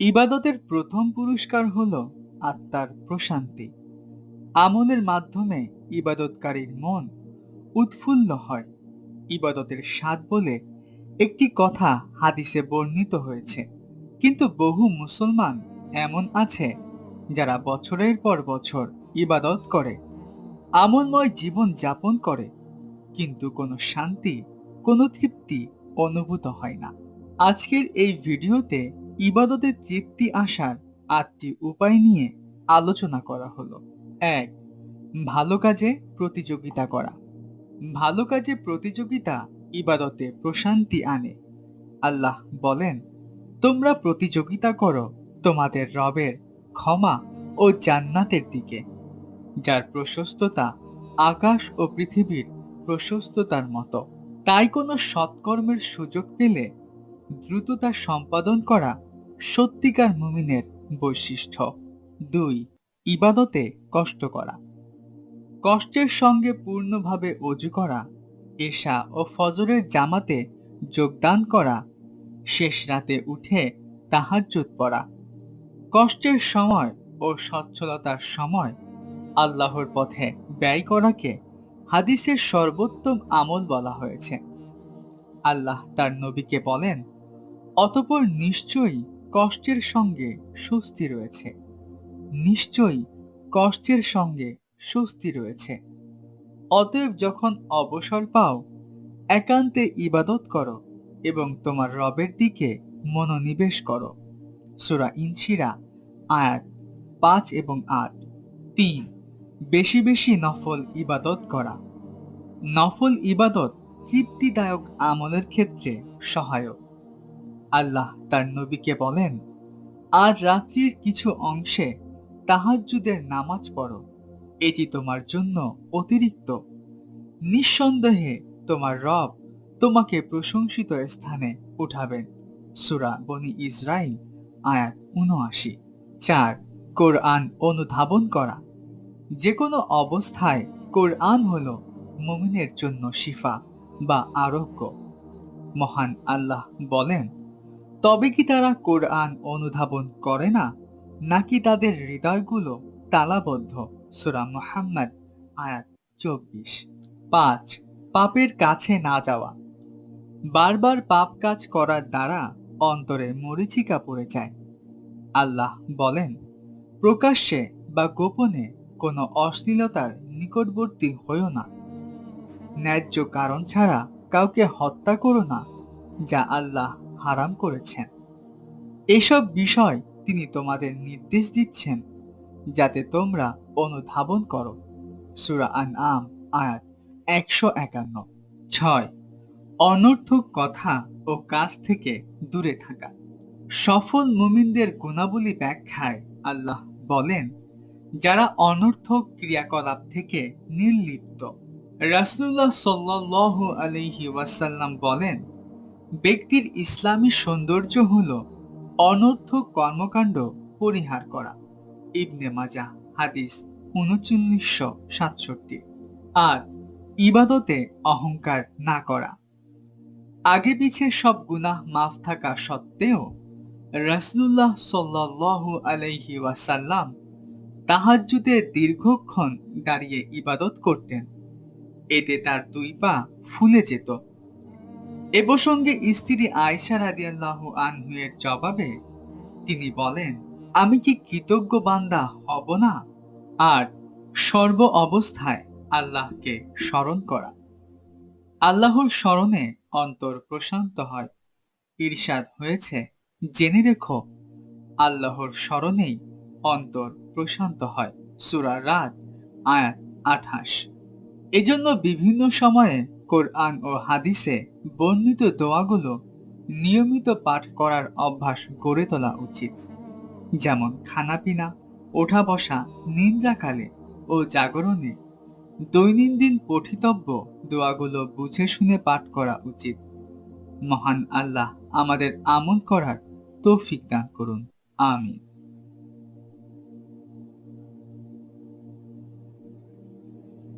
ইবাদতের প্রথম পুরস্কার হল আত্মার প্রশান্তি। আমলের মাধ্যমে ইবাদতকারীর মন উৎফুল্ল হয়। ইবাদতের স্বাদ বলে একটি কথা হাদিসে বর্ণিত হয়েছে। কিন্তু বহু মুসলমান এমন আছে যারা বছরের পর বছর ইবাদত করে, আমলময় জীবন যাপন করে, কিন্তু কোনো শান্তি, কোনো তৃপ্তি অনুভূত হয় না। আজকের এই ভিডিওতে ইবাদতে তৃপ্তি আসার আটটি উপায় নিয়ে আলোচনা করা হলো। এক, ভালো কাজে প্রতিযোগিতা করা। ভালো কাজে প্রতিযোগিতা ইবাদতে প্রশান্তি আনে। আল্লাহ বলেন, তোমরা প্রতিযোগিতা করো তোমাদের রবের ক্ষমা ও জান্নাতের দিকে, যার প্রশস্ততা আকাশ ও পৃথিবীর প্রশস্ততার মতো। তাই কোনো সৎকর্মের সুযোগ পেলে দ্রুততা সম্পাদন করা সত্যিকার মুমিনের বৈশিষ্ট্য। দুই, ইবাদতে কষ্ট করা। কষ্টের সঙ্গে পূর্ণভাবে অজু করা, এশা ও ফজরের জামাতে যোগদান করা, শেষ রাতে উঠে তাহাজ্জুদ পড়া। কষ্টের সময় ও সচ্ছলতার সময় আল্লাহর পথে ব্যয় করাকে হাদিসের সর্বোত্তম আমল বলা হয়েছে। আল্লাহ তার নবীকে বলেন, অতপর নিশ্চয়ই কষ্টের সঙ্গে স্বস্তি রয়েছে। নিশ্চয়ই কষ্টের সঙ্গে স্বস্তি রয়েছে। অতএব যখন অবসর পাও, একান্তে ইবাদত করো এবং তোমার রবের দিকে মনোনিবেশ করো। সুরা ইনশিরা, আয়াত পাঁচ এবং আট। তিন, বেশি বেশি নফল ইবাদত করা। নফল ইবাদত তৃপ্তিদায়ক আমলের ক্ষেত্রে সহায়ক। আল্লাহ তার নবীকে বলেন আজ রাত্রির কিছু অংশে তাহাজ্জুদের নামাজ পড়ো। এটি তোমার জন্য অতিরিক্ত। নিঃসন্দেহে তোমার রব তোমাকে প্রশংসিত স্থানে উঠাবেন। সুরা বনি ইসরাইল আয়াত উনআশি চার, কোরআন অনুধাবন করা। যে কোনো অবস্থায় কোরআন হল মুমিনের জন্য শিফা বা আরোগ্য। মহান আল্লাহ বলেন তবে কি তারা কোরআন অনুধাবন করে না? নাকি তাদের হৃদয়গুলো তালাবদ্ধ? সুরা মোহাম্মদ, আয়াত চব্বিশ। পাঁচ, পাপের কাছে না যাওয়া। বারবার পাপ কাজ করার দ্বারা অন্তরে মরিচিকা পড়ে যায়। আল্লাহ বলেন, প্রকাশ্যে বা গোপনে কোনো অশ্লীলতার নিকটবর্তী হইও না। ন্যায্য কারণ ছাড়া কাউকে হত্যা করো না, যা আল্লাহ হারাম করেছেন। এসব বিষয় তিনি তোমাদের নির্দেশ দিচ্ছেন, যাতে তোমরা অনুধাবন করো। সুরা আন আম আয়াত একশো একান্ন। ছয়, অনর্থক কথা ও কাজ থেকে দূরে থাকা। সফল মুমিনদের গুণাবলী ব্যাখ্যায় আল্লাহ বলেন, যারা অনর্থক ক্রিয়াকলাপ থেকে নির্লিপ্ত। রাসুল্লাহ সাল্লাহ আলহি ওয়াসাল্লাম বলেন ব্যক্তির ইসলামী সৌন্দর্য হল অনর্থক কর্মকাণ্ড পরিহার করা। ইবনে মাজা হাদিস উনচল্লিশশো সাতষট্টি। আর ইবাদতে অহংকার না করা। আগে পিছে সব গুনাহ মাফ থাকা সত্ত্বেও রাসুল্লাহ সাল্লাহ আলাইহি ওয়াসাল্লাম তাহাজ্জুদে দীর্ঘক্ষণ দাঁড়িয়ে ইবাদত করতেন। এতে তার দুই পা ফুলে যেত। এ প্রসঙ্গে স্ত্রী আয়সা রাদিয়াল্লাহ আনহুয়ের জবাবে তিনি বলেন, আমি কি কৃতজ্ঞ বান্দা হব না? আর সর্ব অবস্থায় আল্লাহকে স্মরণ করা? আল্লাহর স্মরণে অন্তর প্রশান্ত হয়। ঈর্ষাদ হয়েছে, জেনে রেখো, আল্লাহর স্মরণেই অন্তর প্রশান্ত হয়। সুরা রাত, আয়াত আঠাশ। এজন্য বিভিন্ন সময়ে কোরআন ও হাদিসে বর্ণিত দোয়াগুলো নিয়মিত পাঠ করার অভ্যাস গড়ে তোলা উচিত। যেমন খানাপিনা ওঠা বসা নিন্দ্রাকালে ও জাগরণে দৈনন্দিন পঠিতব্য দোয়াগুলো বুঝে শুনে পাঠ করা উচিত। মহান আল্লাহ আমাদের আমল করার তৌফিক দান করুন। আমিন।